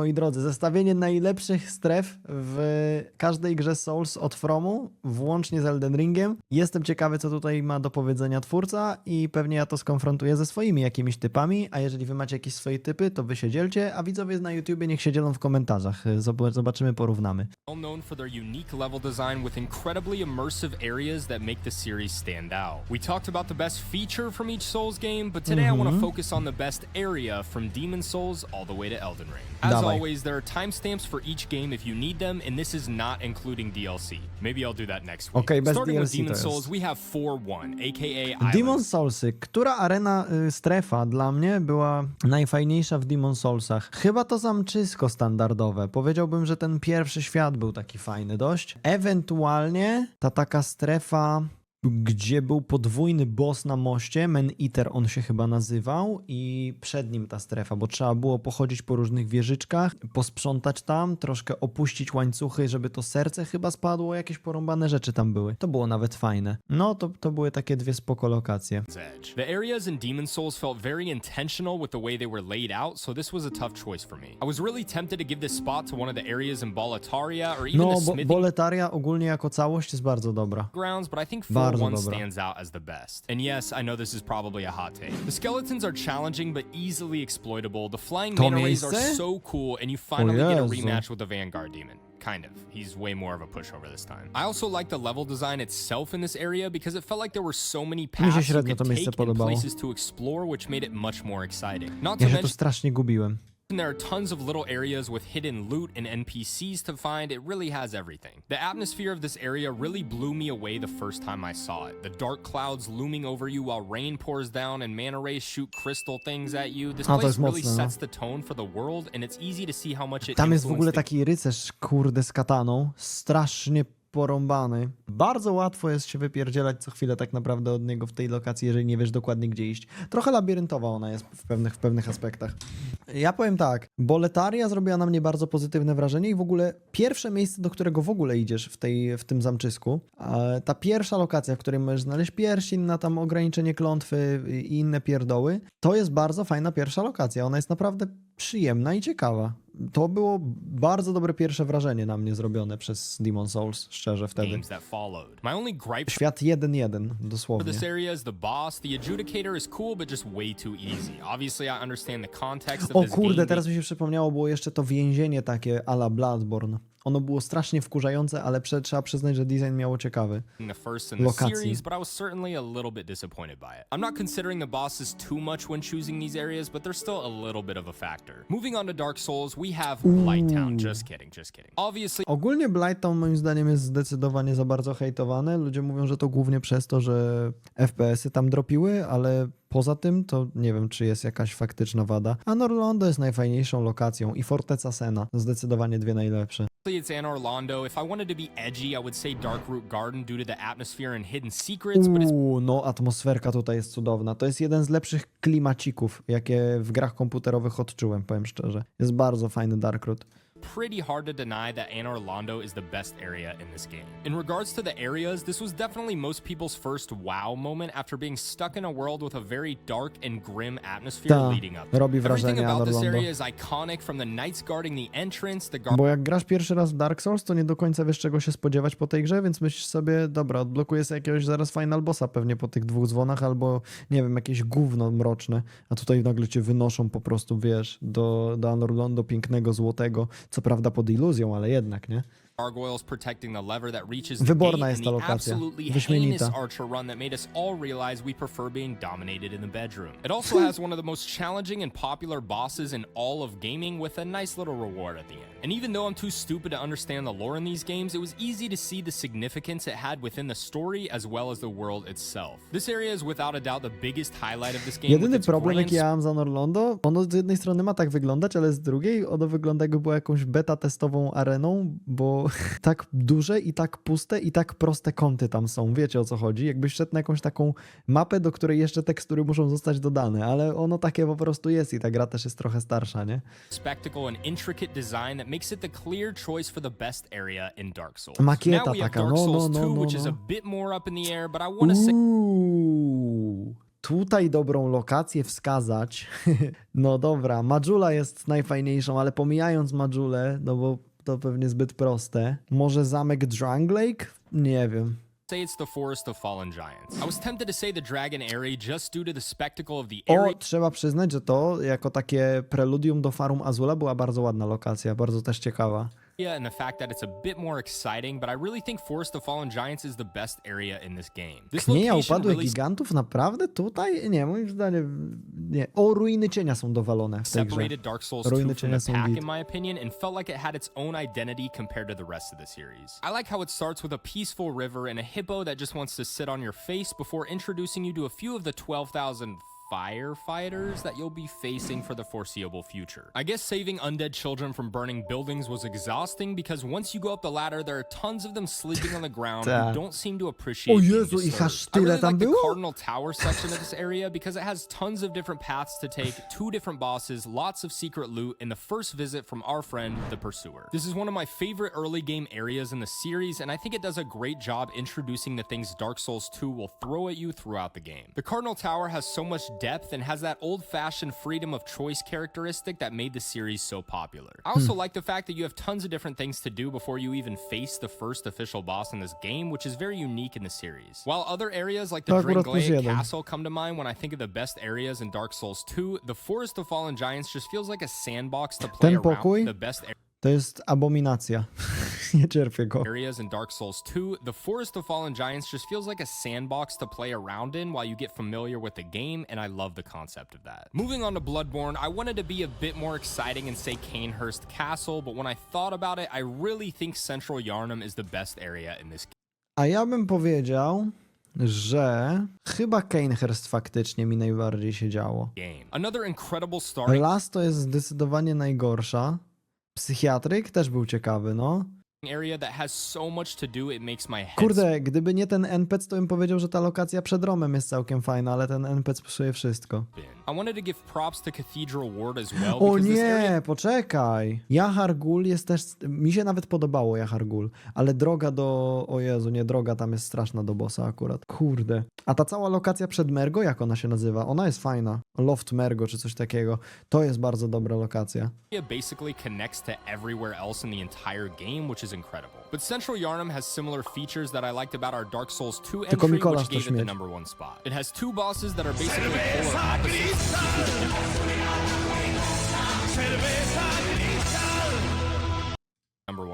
Moi drodzy, zestawienie najlepszych stref w każdej grze Souls od Fromu, włącznie z Elden Ringiem. Jestem ciekawy, co tutaj ma do powiedzenia twórca i pewnie ja to skonfrontuję ze swoimi jakimiś typami, a jeżeli wy macie jakieś swoje typy, to wy się dzielcie, a widzowie na YouTubie niech się dzielą w komentarzach. Zob- Zobaczymy, porównamy. well known for their unique level design with incredibly immersive areas that make the series stand out. We talked about the best feature from each Souls game, but today I want to focus on the best area from Demon Souls all the way to Elden Ring. As. Always, there are timestamps for each game if you need them, and this is not including DLC. Maybe I'll do that next week. Okay, bez Starting with DLC Demon to Souls, jest. we have 4-1, aka Demon Islands. Soulsy. Która arena, y, strefa dla mnie była najfajniejsza w Demon Soulsach? Chyba to zamczysko standardowe. Powiedziałbym, że ten pierwszy świat był taki fajny dość. Ewentualnie ta taka strefa gdzie był podwójny boss na moście, Man Eater on się chyba nazywał i przed nim ta strefa, bo trzeba było pochodzić po różnych wieżyczkach, posprzątać tam, troszkę opuścić łańcuchy, żeby to serce chyba spadło, jakieś porąbane rzeczy tam były. To było nawet fajne. No, to, to były takie dwie spoko lokacje. The areas in Demon Souls felt very intentional with the way they were laid out, so this was a tough choice for me. I was really tempted to give this spot to one of the areas in Boletaria or even No, the bo, Boletaria ogólnie jako całość jest bardzo dobra. grounds, but I think Bardzo 4-1 dobra. stands out as the best. And yes, I know this is probably a hot take. The skeletons are challenging but easily exploitable. The flying To manta rays are miejsce? so cool, and you finally get a Jezu. rematch with the Vanguard Demon. Kind of. He's way more of a pushover this time. I also like the level design itself in this area because it felt like there were so many paths you średnio could to miejsce take and podobało. places to explore, which made it much more exciting. Not to Ja się tu mention strasznie gubiłem. There are tons of little areas with hidden loot and NPCs to find. It really has everything. The atmosphere of this area really blew me away the first time I saw it. The dark clouds looming over you while rain pours down and mana rays shoot crystal things at you. This A, to place jest really mocne, no. sets the tone for the world, and it's easy to see how much it Tam jest w ogóle the taki rycerz, kurde, z kataną, strasznie porąbany. Bardzo łatwo jest się wypierdzielać co chwilę tak naprawdę od niego w tej lokacji, jeżeli nie wiesz dokładnie gdzie iść. Trochę labiryntowa ona jest w pewnych, w pewnych aspektach. Ja powiem tak, Boletaria zrobiła na mnie bardzo pozytywne wrażenie i w ogóle pierwsze miejsce, do którego w ogóle idziesz w, tej, w tym zamczysku, ta pierwsza lokacja, w której możesz znaleźć pierścień na tam ograniczenie klątwy i inne pierdoły, to jest bardzo fajna pierwsza lokacja. Ona jest naprawdę przyjemna i ciekawa. To było bardzo dobre pierwsze wrażenie na mnie zrobione przez Demon Souls, szczerze wtedy. games that followed. My only gripe Świat 1-1, for dosłownie. this area is the boss. The adjudicator is cool, but just way too easy. Obviously, I understand the context of O this kurde, teraz mi się przypomniało, było jeszcze to więzienie takie a la Bloodborne. Ono było strasznie wkurzające, ale prze, trzeba przyznać, że design miało ciekawy. the first in the Lokacji. series, but I was certainly a little bit disappointed by it. I'm not considering the bosses too much when choosing these areas, but they're still a little bit of a factor. Moving on to Dark Souls, we have Light Town. Just kidding, just kidding. Obviously, Ogólnie Blighttown moim zdaniem jest zdecydowanie za bardzo hejtowane. Ludzie mówią, że to głównie przez to, że FPS-y tam dropiły, ale poza tym to nie wiem, czy jest jakaś faktyczna wada. A Norlondo jest najfajniejszą lokacją i Forteca Sena. Zdecydowanie dwie najlepsze. It's Anor Londo. If I wanted to be edgy, I would say Darkroot Garden due to the atmosphere and hidden secrets, but it's no atmosferka tutaj jest cudowna. To jest jeden z lepszych klimacików, jakie w grach komputerowych odczułem, powiem szczerze. Jest bardzo fajny Darkroot. Pretty hard to deny that Anor Londo is the best area in this game. In regards to the areas, this was definitely most people's first wow moment after being stuck in a world with a very dark and grim atmosphere Ta, leading up. robi Everything wrażenie about Anor this area is iconic from the knights guarding the entrance, the guard Bo jak grasz pierwszy raz w Dark Souls, to nie do końca wiesz czego się spodziewać po tej grze, więc myślisz sobie, dobra, odblokuję sobie jakiegoś zaraz final bossa pewnie po tych dwóch dzwonach, albo nie wiem, jakieś gówno mroczne, a tutaj nagle cię wynoszą po prostu, wiesz, do, do Anor Londo pięknego, złotego, co prawda pod iluzją, ale jednak, nie? Gargoyles protecting the lever that reaches the Wyborna gate jest and the lokacja. absolutely Wyśmienita. heinous archer run that made us all realize we prefer being dominated in the bedroom. It also has one of the most challenging and popular bosses in all of gaming with a nice little reward at the end. And even though I'm too stupid to understand the lore in these games, it was easy to see the significance it had within the story as well as the world itself. This area is without a doubt the biggest highlight of this game. with Jedyny its problem, grand jaki ja mam za Norlondo, ono z jednej strony ma tak wyglądać, ale z drugiej ono wygląda jakby było jakąś beta testową areną, bo tak duże i tak puste i tak proste kąty tam są. Wiecie o co chodzi? Jakbyś szedł na jakąś taką mapę, do której jeszcze tekstury muszą zostać dodane, ale ono takie po prostu jest i ta gra też jest trochę starsza, nie? spectacle and intricate design that makes it the clear choice for the best area in Dark Souls. Makieta taka, no, no, 2, no, no. Uuu, tutaj dobrą lokację wskazać, no dobra, Majula jest najfajniejszą, ale pomijając Majulę, no bo to pewnie zbyt proste. Może zamek Dranglake? Nie wiem. say it's the Forest of Fallen Giants. I was tempted to say the Dragon just due to the spectacle of the O, trzeba przyznać, że to jako takie preludium do Farum Azula była bardzo ładna lokacja, bardzo też ciekawa. And the fact that it's a bit more exciting, but I really think Forest of Fallen Giants is the best area in this game. This Knieja location upadłych really gigantów? Naprawdę? Tutaj? Nie, moim zdaniem nie. O, ruiny cienia są dowalone w tej grze. separated Dark Souls Ruiny 2 from cienia the pack, in my opinion, and felt like it had its own identity compared to the rest of the series. I like how it starts with a peaceful river and a hippo that just wants to sit on your face before introducing you to a few of the 12,000 firefighters that you'll be facing for the foreseeable future. I guess saving undead children from burning buildings was exhausting because once you go up the ladder, there are tons of them sleeping on the ground who don't seem to appreciate O being Jezu, ich disturbed. aż I tyle really tam like the było? Cardinal Tower section of this area because it has tons of different paths to take, two different bosses, lots of secret loot, and the first visit from our friend, the Pursuer. This is one of my favorite early game areas in the series, and I think it does a great job introducing the things Dark Souls 2 will throw at you throughout the game. The Cardinal Tower has so much depth and has that old fashioned freedom of choice characteristic that made the series so popular. I also like the fact that you have tons of different things to do before you even face the first official boss in this game, which is very unique in the series. While other areas like the To akurat plus Dringlade jeden. Castle come to mind when I think of the best areas in Dark Souls 2, the Forest of Fallen Giants just feels like a sandbox to play Ten around. pokój? The best To jest abominacja. nie cierpię go. areas in Dark Souls 2, the Forest of Fallen Giants just feels like a sandbox to play around in while you get familiar with the game, and I love the concept of that. Moving on to Bloodborne, I wanted to be a bit more exciting and say Canehurst Castle, but when I thought about it, I really think Central Yarnum is the best area in this A ja bym powiedział, że chyba Kanehurst faktycznie mi najbardziej się działo. game. Another incredible starting Las to jest zdecydowanie najgorsza. Psychiatryk też był ciekawy, no. Area that has so much to do, it makes my head Kurde, gdyby nie ten NPC, to bym powiedział, że ta lokacja przed Romem jest całkiem fajna, ale ten NPC psuje wszystko. spin. I wanted to give props to Cathedral Ward as well. O because this area nie, poczekaj. Jahar Gul jest też. Mi się nawet podobało Jahar Gul, ale droga do. O Jezu, nie, droga tam jest straszna do bossa akurat. Kurde. A ta cała lokacja przed Mergo, jak ona się nazywa? Ona jest fajna. Loft Mergo czy coś takiego. To jest bardzo dobra lokacja. basically connects to everywhere else in the entire game, which is incredible. But Central Yarnum has similar features that I liked about our Dark Souls 2 entry, which gave it the number one spot. It has two bosses that are basically polar opposites.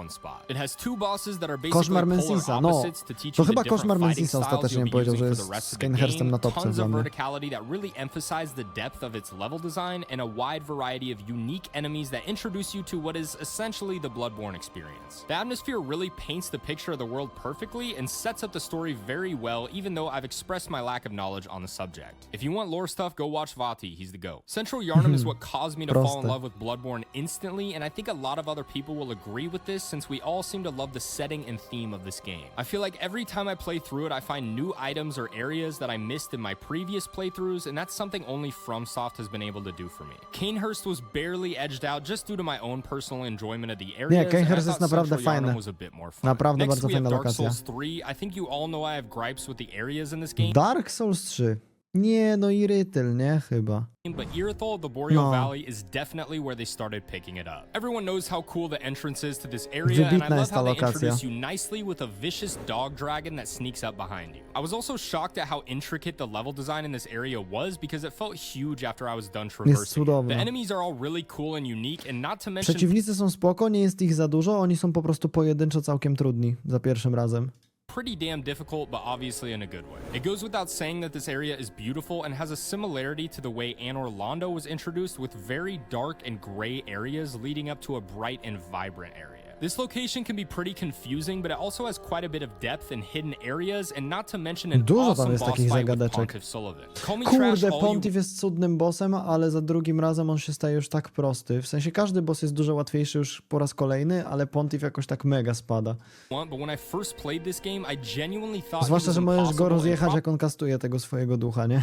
spot. It has two bosses that are basically polar opposites no. to teach you different fighting styles the rest of the game. Na Tons of verticality that really emphasize the depth of its level design and a wide variety of unique enemies that introduce you to what is essentially the Bloodborne experience. The atmosphere really paints the picture of the world perfectly and sets up the story very well, even though I've expressed my lack of knowledge on the subject. If you want lore stuff, go watch Vati. He's the go. Central Yarnum is what caused me to fall in love with Bloodborne instantly, and I think a lot of other people will agree with this since we all seem to love the setting and theme of this game. I feel like every time I play through it, I find new items or areas that I missed in my previous playthroughs, and that's something only FromSoft has been able to do for me. Kanehurst was barely edged out just due to my own personal enjoyment of the areas. and Kanehurst jest thought naprawdę Central Yarnum fajne. was a bit more fun. Naprawdę Next, bardzo we have fajna Dark. Souls 3. I think you all know I have gripes with the areas in this game. Dark Souls 3. Nie, no i Rytyl, nie? Chyba. but Irithyll of the Boreal No. Valley is definitely where they started picking it up. Everyone knows how cool the entrance is to this area, and I Wybitna love jest ta how they lokacja. introduce you nicely with a vicious dog dragon that sneaks up behind you. I was also shocked at how intricate the level design in this area was because it felt huge after I was done traversing. it. cudowna. The enemies are all really cool and unique, and not to mention Przeciwnicy są spoko, nie jest ich za dużo, oni są po prostu pojedynczo całkiem trudni za pierwszym razem. Pretty damn difficult, but obviously in a good way. It goes without saying that this area is beautiful and has a similarity to the way Anor Orlando was introduced with very dark and gray areas leading up to a bright and vibrant area. This location can be pretty confusing, but it also has quite a bit of depth and hidden areas, and not to mention an Dużo tam awesome jest boss takich fight with zagadeczek. Pontiff Sullivan. Call me trash Kurde, all you Pontiff jest cudnym bossem, ale za drugim razem on się staje już tak prosty. W sensie każdy boss jest dużo łatwiejszy już po raz kolejny, ale Pontiff jakoś tak mega spada. want, but when I first played this game, I genuinely thought he Zwłaszcza, was że możesz impossible go and rozjechać, jak on kastuje tego swojego ducha, nie?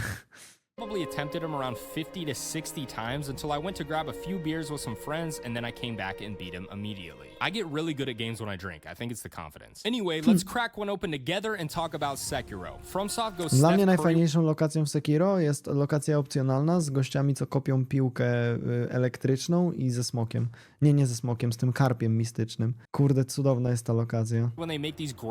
Probably attempted him around 50 to 60 times until I went to grab a few beers with some friends and then I came back and beat him immediately. I get really good at games when I drink. I think it's the confidence. Anyway, let's crack one open together and talk about Sekiro. FromSoft goes Dla mnie najfajniejszą lokacją w Sekiro jest lokacja opcjonalna z gościami, co kopią piłkę y, elektryczną i ze smokiem. Nie, nie ze smokiem, z tym karpiem mistycznym. Kurde, cudowna jest ta lokacja.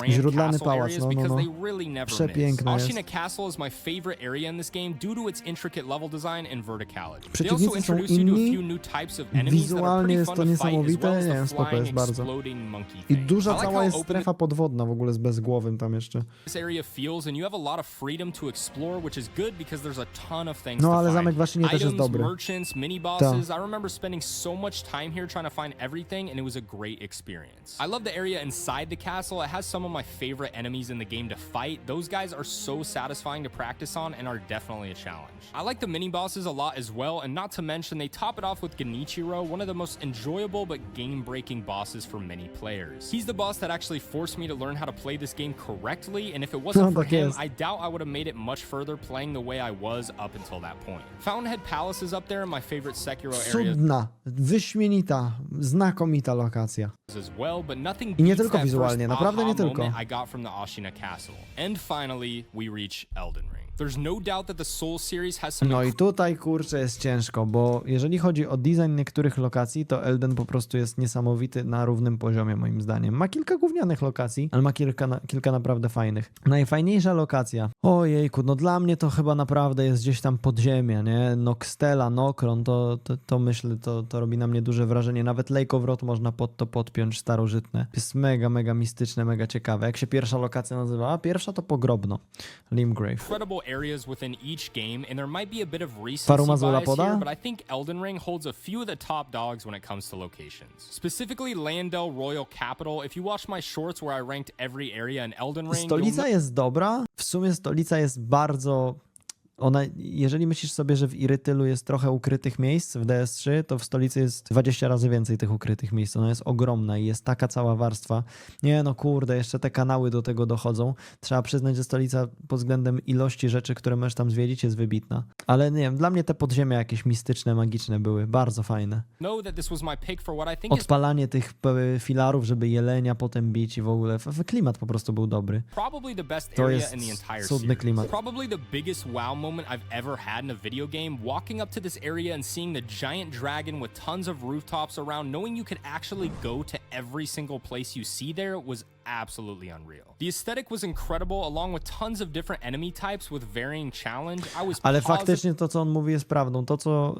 Źródlany pałac, no, no, no. Przepiękna jest. Castle is my favorite area in this game due to its intricate level design and verticality. They also introduce you to a few new types of enemies that are Wizualnie pretty jest fun to to fight, as niesamowite. well as Nie the flying, bardzo. exploding monkey I thing. duża I like cała how jest open strefa podwodna w ogóle z bezgłowym tam jeszcze. this area feels and you have a lot of freedom to explore, which is good because there's a ton of things No, to ale find. zamek w Ashinie też jest Items, dobry. merchants, mini bosses. I remember spending so much time here trying to find everything and it was a great experience. I love the area inside the castle. It has some of my favorite enemies in the game to fight. Those guys are so satisfying to practice on and are definitely a challenge. I like the mini bosses a lot as well, and not to mention they top it off with Genichiro, one of the most enjoyable but game-breaking bosses for many players. He's the boss that actually forced me to learn how to play this game correctly, and if it wasn't for him. I doubt I would have made it much further playing the way I was up until that point. Fountainhead Palace is up there, in my favorite Sekiro area Cudna, wyśmienita, znakomita lokacja. as well, but nothing I nie tylko wizualnie, naprawdę nie tylko. I got from the Ashina Castle. And finally, we reach Elden Ring. No No i tutaj kurczę jest ciężko, bo jeżeli chodzi o design niektórych lokacji, to Elden po prostu jest niesamowity na równym poziomie moim zdaniem. Ma kilka gównianych lokacji, ale ma kilka, na, kilka naprawdę fajnych. Najfajniejsza lokacja. Ojejku, no dla mnie to chyba naprawdę jest gdzieś tam podziemia, nie? Noxtela, Nokron, to, to, to myślę, to, to robi na mnie duże wrażenie. Nawet Lake of Rot można pod to podpiąć starożytne. Jest mega, mega mistyczne, mega ciekawe. Jak się pierwsza lokacja nazywała? Pierwsza to Pogrobno. Limgrave. incredible areas within each game, and there might be a bit of recency bias here, but I think Elden Ring holds a few of the top dogs when it comes to locations. Specifically, Landell Royal Capital. If you watch my shorts where I ranked every area in Elden Ring, Stolica jest dobra. W sumie stolica jest bardzo. Ona, jeżeli myślisz sobie, że w Irytylu jest trochę ukrytych miejsc w DS3, to w stolicy jest 20 razy więcej tych ukrytych miejsc. Ona jest ogromna i jest taka cała warstwa. Nie no kurde, jeszcze te kanały do tego dochodzą. Trzeba przyznać, że stolica pod względem ilości rzeczy, które możesz tam zwiedzić, jest wybitna. Ale nie wiem, dla mnie te podziemia jakieś mistyczne, magiczne były bardzo fajne. Odpalanie tych e, filarów, żeby jelenia potem bić i w ogóle. Klimat po prostu był dobry. To jest cudny klimat. Probably the biggest wow moment I've ever had in a video game. Walking up to this area and seeing the giant dragon with tons of rooftops around, knowing you could actually go to every single place you see there was absolutely unreal. The aesthetic was incredible, along with tons of different enemy types with varying challenge. I was Ale faktycznie to, co on mówi, jest prawdą. To, co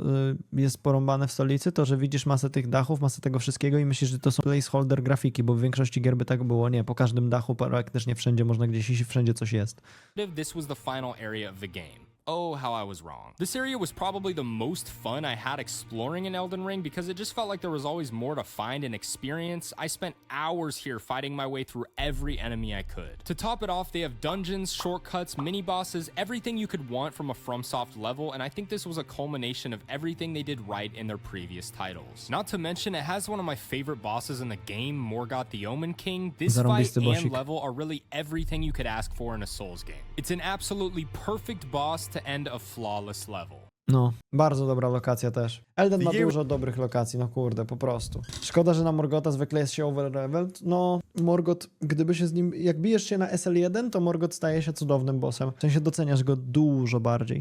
y, jest porąbane w stolicy, to, że widzisz masę tych dachów, masę tego wszystkiego i myślisz, że to są placeholder grafiki, bo w większości gier by tak było. Nie, po każdym dachu praktycznie wszędzie można gdzieś iść wszędzie coś jest. this was the final area of the game. Oh, how I was wrong. This area was probably the most fun I had exploring in Elden Ring because it just felt like there was always more to find and experience. I spent hours here fighting my way through every enemy I could. To top it off, they have dungeons, shortcuts, mini bosses, everything you could want from a FromSoft level, and I think this was a culmination of everything they did right in their previous titles. Not to mention, it has one of my favorite bosses in the game, Morgoth the Omen King. This fight and level are really everything you could ask for in a Souls game. It's an absolutely perfect boss to end a flawless level. No, bardzo dobra lokacja też. Elden ma dużo dobrych lokacji, no kurde, po prostu. Szkoda, że na Morgota zwykle jest się overleveled. No, Morgot, gdyby się z nim... Jak bijesz się na SL1, to Morgot staje się cudownym bossem. W sensie doceniasz go dużo bardziej.